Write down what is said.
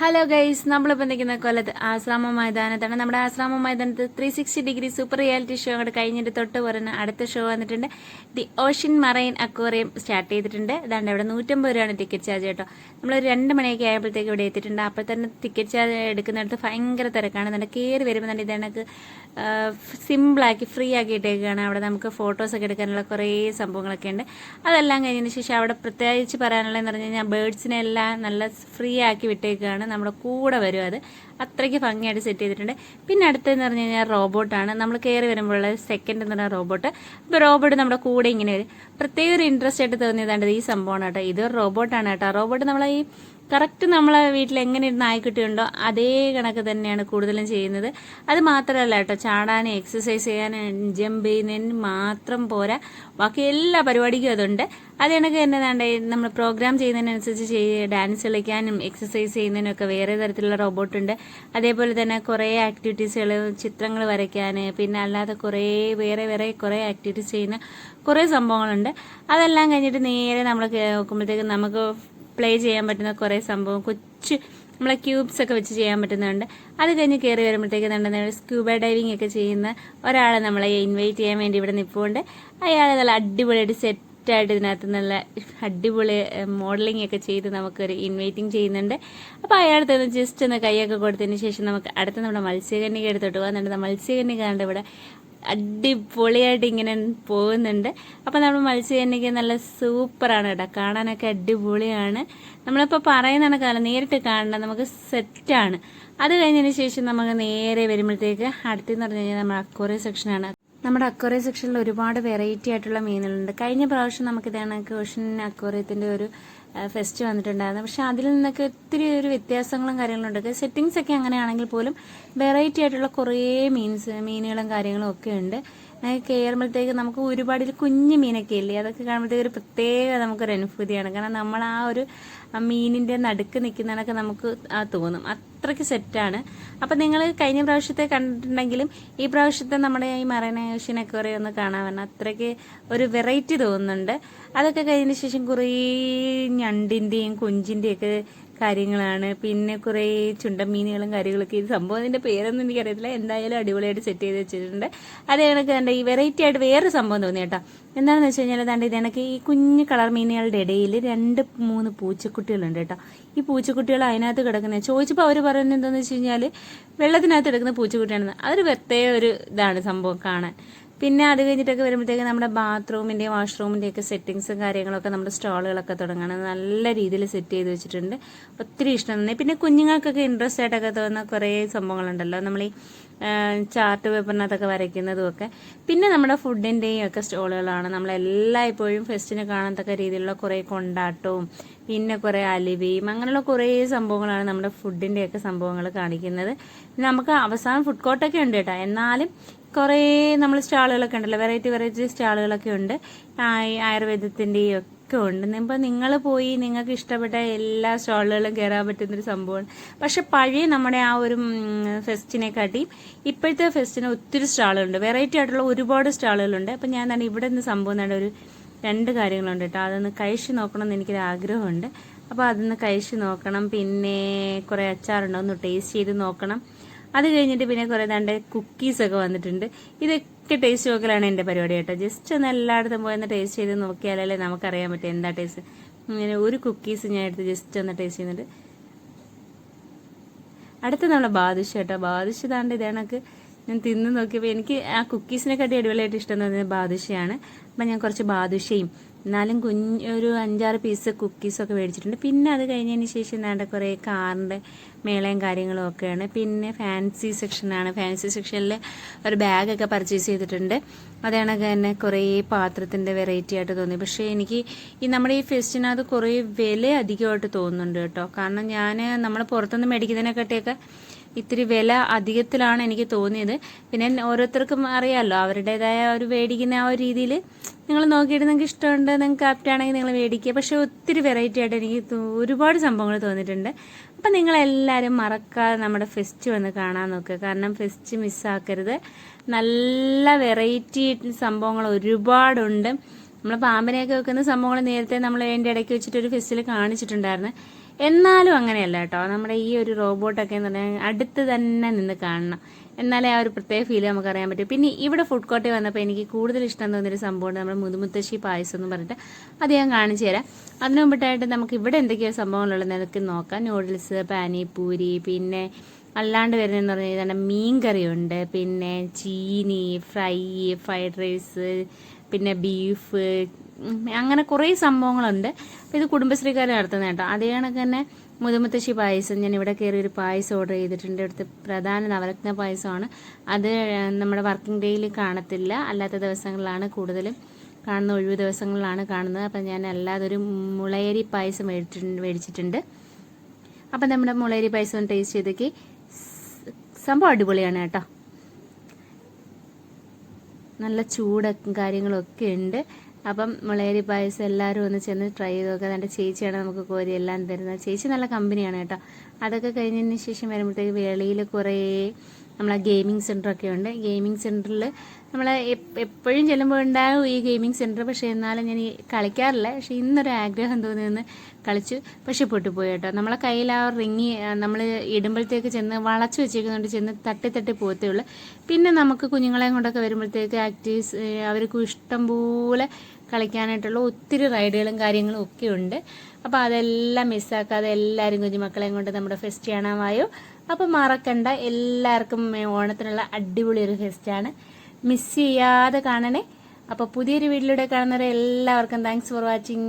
Hello guys നമ്മളിപ്പോൾ നിൽക്കുന്ന കൊല്ലത്ത് ആശ്രാമ മൈതാനത്താണ്. നമ്മുടെ ആശ്രാമ മൈതാനത്ത് three sixty degree super reality show അങ്ങോട്ട് കഴിഞ്ഞിട്ട് തൊട്ട് പറയുന്ന അടുത്ത ഷോ വന്നിട്ടുണ്ട്. The ocean marine aquarium start ചെയ്തിട്ടുണ്ട്. അതാണ്ട് ഇവിടെ നൂറ്റമ്പത് രൂപയാണ് ടിക്കറ്റ് ചാർജ് കേട്ടോ. നമ്മളൊരു രണ്ട് മണിയൊക്കെ ആയപ്പോഴത്തേക്ക് ഇവിടെ എത്തിയിട്ടുണ്ട്. അപ്പോൾ തന്നെ ടിക്കറ്റ് ചാർജ് എടുക്കുന്നിടത്ത് ഭയങ്കര തിരക്കാണ്. നല്ല കയറി വരുമ്പോൾ തന്നെ ഇതേണക്ക് സിമ്പിളാക്കി ഫ്രീ ആക്കി ഇട്ടേക്കാണ്. അവിടെ നമുക്ക് ഫോട്ടോസൊക്കെ എടുക്കാനുള്ള കുറേ സംഭവങ്ങളൊക്കെ ഉണ്ട്. അതെല്ലാം കഴിഞ്ഞതിന് ശേഷം അവിടെ പ്രത്യേകിച്ച് പറയാനുള്ളതെന്ന് പറഞ്ഞു കഴിഞ്ഞാൽ ബേഡ്സിനെല്ലാം നല്ല ഫ്രീ ആക്കി വിട്ടേക്കാണ്. നമ്മുടെ കൂടെ വരും അത്. അത്രയ്ക്ക് ഭംഗിയായിട്ട് സെറ്റ് ചെയ്തിട്ടുണ്ട്. പിന്നെ അടുത്തതെന്ന് പറഞ്ഞു കഴിഞ്ഞാൽ റോബോട്ടാണ് നമ്മൾ കയറി വരുമ്പോഴുള്ള സെക്കൻഡ് എന്ന് പറഞ്ഞ റോബോട്ട് അപ്പോൾ റോബോട്ട് നമ്മുടെ കൂടെ ഇങ്ങനെ വരും. പ്രത്യേക ഒരു ഇൻട്രസ്റ്റ് ആയിട്ട് തോന്നിയതാണ്ട് ഈ സംഭവമാണ് കേട്ടോ. ഇത് റോബോട്ടാണ് കേട്ടോ. റോബോട്ട് നമ്മളെ ഈ കറക്റ്റ് നമ്മളെ വീട്ടിൽ എങ്ങനെ ഇരുന്ന് നായ്ക്കുട്ടിയുണ്ടോ അതേ കണക്ക് തന്നെയാണ് കൂടുതലും ചെയ്യുന്നത്. അത് മാത്രമല്ല കേട്ടോ ചാടാനും എക്സസൈസ് ചെയ്യാനും ജമ്പ് ചെയ്യുന്നതിന് മാത്രം പോരാ. ബാക്കി എല്ലാ പരിപാടിക്കും അതുണ്ട്. അത് കണക്ക് തന്നെ വേണ്ട നമ്മൾ പ്രോഗ്രാം ചെയ്യുന്നതിനനുസരിച്ച് ചെയ്യ ഡാൻസ് കളിക്കാനും എക്സസൈസ് ചെയ്യുന്നതിനും ഒക്കെ വേറെ തരത്തിലുള്ള റോബോട്ട് ഉണ്ട്. അതേപോലെ തന്നെ കുറേ ആക്ടിവിറ്റീസുകൾ ചിത്രങ്ങൾ വരയ്ക്കാൻ പിന്നെ അല്ലാതെ കുറേ വേറെ വേറെ കുറേ ആക്ടിവിറ്റീസ് ചെയ്യുന്ന കുറേ സംഭവങ്ങളുണ്ട്. അതെല്ലാം കഴിഞ്ഞിട്ട് നേരെ നമ്മൾ നോക്കുമ്പോഴത്തേക്ക് നമുക്ക് പ്ലേ ചെയ്യാൻ പറ്റുന്ന കുറേ സംഭവം. കൊച്ചു നമ്മളെ ക്യൂബ്സ് ഒക്കെ വെച്ച് ചെയ്യാൻ പറ്റുന്നുണ്ട്. അത് കഴിഞ്ഞ് കയറി വരുമ്പോഴത്തേക്ക് നമ്മുടെ സ്ക്യൂബ ഡൈവിംഗ് ഒക്കെ ചെയ്യുന്ന ഒരാളെ നമ്മളെ ഇൻവൈറ്റ് ചെയ്യാൻ വേണ്ടി ഇവിടെ നിൽപ്പുണ്ട് അയാൾ നല്ല അടിപൊളിയായിട്ട് സെറ്റായിട്ട് ഇതിനകത്ത് നല്ല അടിപൊളി മോഡലിംഗ് ഒക്കെ ചെയ്ത് നമുക്കൊരു ഇൻവൈറ്റിംഗ് ചെയ്യുന്നുണ്ട്. അപ്പോൾ അയാളുടെ ജസ്റ്റ് ഒന്ന് കൈയൊക്കെ കൊടുത്തതിന് ശേഷം നമുക്ക് അടുത്ത നമ്മുടെ മത്സ്യകന്യക എടുത്തോട്ട് എന്നിട്ട് മത്സ്യകന്യ കണ്ട് ഇവിടെ അടിപൊളിയായിട്ട് ഇങ്ങനെ പോകുന്നുണ്ട്. അപ്പം നമ്മൾ മത്സ്യകന്യക നല്ല സൂപ്പറാണ് കേട്ടോ. കാണാനൊക്കെ അടിപൊളിയാണ്. നമ്മളിപ്പോൾ പറയുന്ന കാലം നേരിട്ട് കാണണ്ട നമുക്ക് സെറ്റാണ് അത് കഴിഞ്ഞതിന് ശേഷം നമുക്ക് നേരെ വരുമ്പോഴത്തേക്ക് അടുത്തെന്ന് പറഞ്ഞു കഴിഞ്ഞാൽ നമ്മുടെ അക്വറി സെക്ഷനാണ് നമ്മുടെ അക്വറിയ സെക്ഷനിൽ ഒരുപാട് വെറൈറ്റി ആയിട്ടുള്ള മീനുകളുണ്ട്. കഴിഞ്ഞ പ്രാവശ്യം നമുക്ക് ഇതാണ് ഓഷൻ അക്വറിയത്തിന്റെ ഒരു ഫെസ്റ്റ് വന്നിട്ടുണ്ടായിരുന്നു. പക്ഷെ അതിൽ നിന്നൊക്കെ ഒത്തിരി ഒരു വ്യത്യാസങ്ങളും കാര്യങ്ങളും ഉണ്ട് സെറ്റിങ്സ് ഒക്കെ അങ്ങനെയാണെങ്കിൽ പോലും വെറൈറ്റി ആയിട്ടുള്ള കുറേ മീൻസ് മീനുകളും കാര്യങ്ങളും ഒക്കെ ഉണ്ട്. കയറുമ്പോഴത്തേക്ക് നമുക്ക് ഒരുപാട് കുഞ്ഞു മീനൊക്കെ ഇല്ലേ? അതൊക്കെ കാണുമ്പോഴത്തേക്ക് ഒരു പ്രത്യേക നമുക്കൊരു അനുഭൂതിയാണ്. കാരണം നമ്മൾ ആ ഒരു മീനിന്റെ നടുക്ക് നിൽക്കുന്നതൊക്കെ നമുക്ക് തോന്നും. അത്രയ്ക്ക് സെറ്റാണ്. അപ്പം നിങ്ങൾ കഴിഞ്ഞ പ്രാവശ്യത്തെ കണ്ടിട്ടുണ്ടെങ്കിലും ഈ പ്രാവശ്യത്തെ നമ്മുടെ ഈ മറൈന ഓഷ്യനൊക്കെ കുറേ ഒന്ന് കാണാൻ വരണം. അത്രയ്ക്ക് ഒരു വെറൈറ്റി തോന്നുന്നുണ്ട്. അതൊക്കെ കഴിഞ്ഞതിന് ശേഷം കുറേ ഞണ്ടിന്റെയും കൊഞ്ചിന്റെയും ഒക്കെ കാര്യങ്ങളാണ്. പിന്നെ കുറേ ചുണ്ടമീനുകളും കാര്യങ്ങളൊക്കെ. ഇത് സംഭവം അതിന്റെ പേരൊന്നും എനിക്കറിയത്തില്ല. എന്തായാലും അടിപൊളിയായിട്ട് സെറ്റ് ചെയ്ത് വെച്ചിട്ടുണ്ട്. അത് കണക്ക് കണ്ട ഈ വെറൈറ്റി ആയിട്ട് വേറൊരു സംഭവം തോന്നി കേട്ടോ. എന്താണെന്ന് വെച്ച് കഴിഞ്ഞാൽ ദാണ്ട് ഇത് കണക്ക് ഈ കുഞ്ഞു കളർ മീനുകളുടെ ഇടയിൽ രണ്ട് മൂന്ന് പൂച്ചക്കുട്ടികളുണ്ട് കേട്ടോ. ഈ പൂച്ചക്കുട്ടികൾ അതിനകത്ത് കിടക്കുന്നത് ചോദിച്ചപ്പോൾ അവർ പറയുന്നത് എന്താണെന്ന് വെച്ച് കഴിഞ്ഞാൽ വെള്ളത്തിനകത്ത് കിടക്കുന്ന പൂച്ചക്കുട്ടിയാണെന്ന്. അതൊരു പ്രത്യേക ഒരു ഇതാണ് സംഭവം കാണാൻ. പിന്നെ അത് കഴിഞ്ഞിട്ടൊക്കെ വരുമ്പോഴത്തേക്ക് നമ്മുടെ ബാത്റൂമിന്റെയും വാഷ്റൂമിന്റെയൊക്കെ സെറ്റിങ്സും കാര്യങ്ങളൊക്കെ നമ്മുടെ സ്റ്റാളുകളൊക്കെ തുടങ്ങണം. നല്ല രീതിയിൽ സെറ്റ് ചെയ്ത് വെച്ചിട്ടുണ്ട്. ഒത്തിരി ഇഷ്ടം. തന്നെ പിന്നെ കുഞ്ഞുങ്ങൾക്കൊക്കെ ഇൻട്രസ്റ്റ് ആയിട്ടൊക്കെ തോന്നുന്ന കുറേ സംഭവങ്ങളുണ്ടല്ലോ. നമ്മൾ ഈ ചാർട്ട് പേപ്പറിനകത്തൊക്കെ വരയ്ക്കുന്നതും ഒക്കെ പിന്നെ നമ്മുടെ ഫുഡിന്റെയും ഒക്കെ സ്റ്റോളുകളാണ്. നമ്മളെല്ലായ്പ്പോഴും ഫെസ്റ്റിന് കാണത്തക്ക രീതിയിലുള്ള കുറേ കൊണ്ടാട്ടവും പിന്നെ കുറേ അലിവയും അങ്ങനെയുള്ള കുറേ സംഭവങ്ങളാണ് നമ്മുടെ ഫുഡിന്റെയൊക്കെ സംഭവങ്ങൾ കാണിക്കുന്നത്. നമുക്ക് അവസാനം ഫുഡ് കോർട്ടൊക്കെ ഉണ്ട് കേട്ടോ. എന്നാലും കുറേ നമ്മൾ സ്റ്റാളുകളൊക്കെ ഉണ്ടല്ലോ. വെറൈറ്റി വെറൈറ്റി സ്റ്റാളുകളൊക്കെ ഉണ്ട്. ആയുർവേദത്തിന്റെയും ഒക്കെ ഉണ്ട്. ഇപ്പോൾ നിങ്ങൾ പോയി നിങ്ങൾക്ക് ഇഷ്ടപ്പെട്ട എല്ലാ സ്റ്റാളുകളും കയറാൻ പറ്റുന്നൊരു സംഭവമാണ്. പക്ഷെ പഴയ നമ്മുടെ ആ ഒരു ഫെസ്റ്റിനെ കാട്ടി ഇപ്പോഴത്തെ ഫെസ്റ്റിന് ഒത്തിരി സ്റ്റാളുകളുണ്ട്. വെറൈറ്റി ആയിട്ടുള്ള ഒരുപാട് സ്റ്റാളുകളുണ്ട്. അപ്പം ഞാൻ തന്നെ ഇവിടെ നിന്ന് സംഭവം തന്നെ ഒരു രണ്ട് കാര്യങ്ങളുണ്ട് കേട്ടോ. അതൊന്ന് കഴിച്ച് നോക്കണം എന്ന് എനിക്കൊരു ആഗ്രഹമുണ്ട്. അപ്പോൾ അതൊന്ന് കഴിച്ച് നോക്കണം. പിന്നെ കുറേ അച്ചാറുണ്ടോ? ഒന്ന് ടേസ്റ്റ് ചെയ്ത് നോക്കണം. അത് കഴിഞ്ഞിട്ട് പിന്നെ കുറേ ദാണ്ട് കുക്കീസൊക്കെ വന്നിട്ടുണ്ട്. ഇതൊക്കെ ടേസ്റ്റ് നോക്കലാണ് എന്റെ പരിപാടി കേട്ടോ. ജസ്റ്റ് ഒന്ന് എല്ലായിടത്തും പോയി ടേസ്റ്റ് ചെയ്ത് നോക്കിയാലല്ലേ നമുക്കറിയാൻ പറ്റും എന്താ ടേസ്റ്റ് ഇങ്ങനെ ഒരു കുക്കീസ് ഞാൻ എടുത്ത് ജസ്റ്റ് ഒന്ന് ടേസ്റ്റ് ചെയ്യുന്നുണ്ട് അടുത്ത നമ്മളെ ബാദുഷ കേട്ടോ. ബാദുഷ താണ്ട് ഇതേണക്ക് ഞാൻ തിന്ന് നോക്കിയപ്പോൾ എനിക്ക് ആ കുക്കീസിനെക്കാട്ടി അടിപൊളിയായിട്ട് ഇഷ്ടം എന്ന് ബാദുഷയാണ് അപ്പം ഞാൻ കുറച്ച് ബാദുഷയും എന്നാലും കുഞ്ഞ് ഒരു അഞ്ചാറ് പീസ് കുക്കീസൊക്കെ മേടിച്ചിട്ടുണ്ട്. പിന്നെ അത് കഴിഞ്ഞതിന് ശേഷം എന്താണ്ട് കുറേ കാറിന്റെ മേളയും കാര്യങ്ങളും ഒക്കെയാണ്. പിന്നെ ഫാൻസി സെക്ഷനാണ് ഫാൻസി സെക്ഷനിൽ ഒരു ബാഗൊക്കെ പർച്ചേസ് ചെയ്തിട്ടുണ്ട്. അതാണ് തന്നെ കുറേ പാത്രത്തിന്റെ വെറൈറ്റി ആയിട്ട് തോന്നി. പക്ഷേ എനിക്ക് ഈ നമ്മുടെ ഈ ഫെസ്റ്റിനകത്ത് കുറേ വില അധികമായിട്ട് തോന്നുന്നുണ്ട് കേട്ടോ. കാരണം ഞാൻ നമ്മൾ പുറത്തുനിന്ന് മേടിക്കുന്നതിനെക്കാട്ടിയൊക്കെ ഇത്തിരി വില അധികത്തിലാണ് എനിക്ക് തോന്നിയത്. പിന്നെ ഓരോരുത്തർക്കും അറിയാമല്ലോ അവരുടേതായ ഒരു മേടിക്കുന്ന ആ ഒരു രീതിയിൽ നിങ്ങൾ നോക്കിയിട്ട് നിങ്ങൾക്ക് ഇഷ്ടമുണ്ട് നിങ്ങൾക്ക് ആപ്റ്റാണെങ്കിൽ നിങ്ങൾ മേടിക്കുക. പക്ഷെ ഒത്തിരി വെറൈറ്റി ആയിട്ട് എനിക്ക് ഒരുപാട് സംഭവങ്ങൾ തോന്നിയിട്ടുണ്ട്. അപ്പം നിങ്ങളെല്ലാവരും മറക്കാതെ നമ്മുടെ ഫെസ്റ്റ് വന്ന് കാണാൻ നോക്കുക. കാരണം ഫെസ്റ്റ് മിസ്സാക്കരുത് നല്ല വെറൈറ്റി സംഭവങ്ങൾ ഒരുപാടുണ്ട്. നമ്മൾ പാമ്പിനെയൊക്കെ വെക്കുന്ന സംഭവങ്ങൾ നേരത്തെ നമ്മൾ അതിന്റെ ഇടയ്ക്ക് വെച്ചിട്ട് ഒരു ഫെസ്റ്റിൽ കാണിച്ചിട്ടുണ്ടായിരുന്നു. എന്നാലും അങ്ങനെയല്ല കേട്ടോ. നമ്മുടെ ഈ ഒരു റോബോട്ടൊക്കെ എന്ന് പറഞ്ഞാൽ അടുത്ത് തന്നെ നിന്ന് കാണണം. എന്നാലേ ആ ഒരു പ്രത്യേക ഫീൽ നമുക്ക് അറിയാൻ പറ്റും. പിന്നെ ഇവിടെ ഫുഡ് കോർട്ടിൽ വന്നപ്പോൾ എനിക്ക് കൂടുതൽ ഇഷ്ടം തോന്നിയൊരു സംഭവമാണ് നമ്മുടെ മുതുമുത്തശ്ശി പായസം എന്ന് പറഞ്ഞിട്ട്. അത് ഞാൻ കാണിച്ചു തരാം. അതിനു മുമ്പിട്ടായിട്ട് നമുക്ക് ഇവിടെ എന്തൊക്കെയോ സംഭവങ്ങളുള്ളത് നമുക്ക് നോക്കാം. നൂഡിൽസ് പാനിപൂരി പിന്നെ അല്ലാണ്ട് വരുന്നതെന്ന് പറഞ്ഞു കഴിഞ്ഞാൽ മീൻ പിന്നെ ചീനി ഫ്രൈ ഫ്രൈഡ് റൈസ് പിന്നെ ബീഫ് അങ്ങനെ കുറേ സംഭവങ്ങളുണ്ട്. അപ്പോൾ ഇത് കുടുംബശ്രീക്കാർ നടത്തുന്ന കേട്ടോ. അതേ കണക്ക് തന്നെ മുതുമുത്തശ്ശി പായസം. ഞാൻ ഇവിടെ കയറി ഒരു പായസം ഓർഡർ ചെയ്തിട്ടുണ്ട്. ഇവിടുത്തെ പ്രധാന നവരത്ന പായസമാണ്. അത് നമ്മുടെ വർക്കിംഗ് ഡേയിൽ കാണത്തില്ല. അല്ലാത്ത ദിവസങ്ങളിലാണ് കൂടുതലും കാണുന്ന ഒഴിവ് ദിവസങ്ങളിലാണ് കാണുന്നത്. അപ്പം ഞാൻ അല്ലാതെ ഒരു മുളയരി പായസം മേടിച്ചിട്ടുണ്ട് മേടിച്ചിട്ടുണ്ട്. അപ്പം നമ്മുടെ മുളയരി പായസം ടേസ്റ്റ് ചെയ്തേക്ക്. സംഭവം അടിപൊളിയാണ് കേട്ടോ. നല്ല ചൂടൊക്കെ കാര്യങ്ങളൊക്കെ ഉണ്ട്. അപ്പം മുളയരി പായസം എല്ലാവരും ഒന്ന് ചെന്ന് ട്രൈ ചെയ്ത് നോക്കുക എന്റെ ചേച്ചിയാണ് നമുക്ക് കോരി എല്ലാം തരുന്നത്. ചേച്ചി നല്ല കമ്പനിയാണ് കേട്ടോ. അതൊക്കെ കഴിഞ്ഞതിന് ശേഷം വരുമ്പോഴത്തേക്ക് വെളിയിൽ കുറേ നമ്മളെ ഗെയിമിംഗ് സെന്ററൊക്കെ ഉണ്ട്. ഗെയിമിംഗ് സെന്ററിൽ നമ്മൾ എപ്പോഴും ചെല്ലുമ്പോൾ ഉണ്ടാകും ഈ ഗെയിമിംഗ് സെന്റർ പക്ഷേ എന്നാലും ഞാൻ കളിക്കാറില്ല. പക്ഷേ ഇന്നൊരു ആഗ്രഹം തോന്നി നിന്ന് കളിച്ചു പക്ഷെ പൊട്ടിപ്പോയി കേട്ടോ. നമ്മളെ കയ്യിൽ ആ റിങ്ങി നമ്മൾ ഇടുമ്പോഴത്തേക്ക് ചെന്ന് വളച്ച് വെച്ചേക്കുന്നുണ്ട് ചെന്ന് തട്ടി തട്ടി പോകത്തേ ഉള്ളൂ. പിന്നെ നമുക്ക് കുഞ്ഞുങ്ങളെയും കൊണ്ടൊക്കെ വരുമ്പോഴത്തേക്ക് ആക്റ്റീവ്സ് അവർക്ക് ഇഷ്ടം പോലെ കളിക്കാനായിട്ടുള്ള ഒത്തിരി റൈഡുകളും കാര്യങ്ങളും ഒക്കെ ഉണ്ട്. അപ്പോൾ അതെല്ലാം മിസ്സാക്കാതെ എല്ലാവരും കുഞ്ഞുമക്കളെയും കൊണ്ട് നമ്മുടെ ഫെസ്റ്റ് കാണാമായോ? അപ്പോൾ മറക്കണ്ട. എല്ലാവർക്കും ഓണത്തിനുള്ള അടിപൊളി ഒരു ഫെസ്റ്റാണ് മിസ് ചെയ്യാതെ കാണണേ. അപ്പോൾ പുതിയൊരു വീട്ടിലൂടെ കാണുന്നവരെ എല്ലാവർക്കും താങ്ക്സ് ഫോർ വാച്ചിങ്